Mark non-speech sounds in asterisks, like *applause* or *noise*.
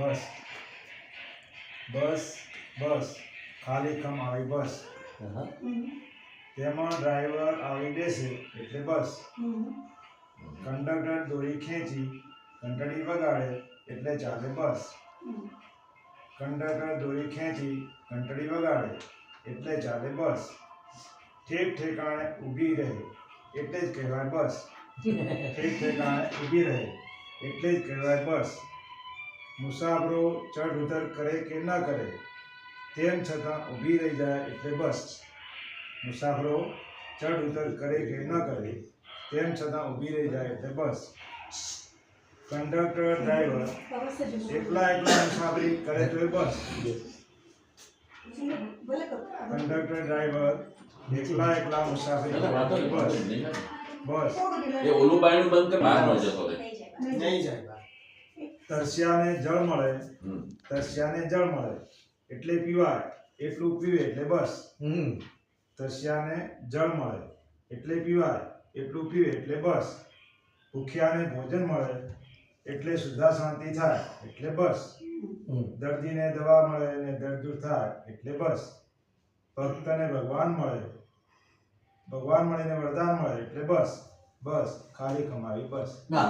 બસ. બસ બસ. ખાલી ખમ આવી બસ. તેમાં ડ્રાઈવર આવી બેસે એટલે બસ. કંડક્ટર દોરી ખેંચી ઘંટડી વગાડે એટલે ચાલે બસ. કંડક્ટર દોરી ખેંચી ઘંટડી વગાડે એટલે ચાલે બસ. ઠેક ઠેકાણે ઊભી રહે એટલે જ કહેવાય બસ. *laughs* ઠેક ઠેકાણે ઊભી રહે એટલે જ કહેવાય બસ. મુસાફરો ચઢ ઉતર કરે કે ન કરે તેમ છતાં ઊભી રહી જાય એટલે બસ મુસાફરો ચઢ ઉતર કરે કે ન કરે તેમ છતાં ઊભી રહી જાય એટલે બસ કંડક્ટર ડ્રાઈવર એકલા એકલા મુસાફરી કરે તો એ બસ કંડક્ટર ડ્રાઈવર એકલા એકલા મુસાફરી બસ બસ. એ ઓલું બાયણું બંધ કર બહાર ન જતો નહીં જાય. તરસ્યાને જળ મળે. તરસ્યાને જળ મળે. એટલે પીવાય એટલું પીવે એટલે બસ. હમ. તરસ્યાને જળ મળે એટલે પીવાય એટલું પીવે એટલે બસ. ભૂખ્યાને ભોજન મળે એટલે સુધા શાંતિ થાય એટલે બસ. હમ. દર્દીને દવા મળે અને દર્દ દૂર થાય એટલે બસ. ભક્તને ભગવાન મળે ભગવાન મળીને વરદાન મળે એટલે બસ. બસ ખાલી કમાવી બસ. ના.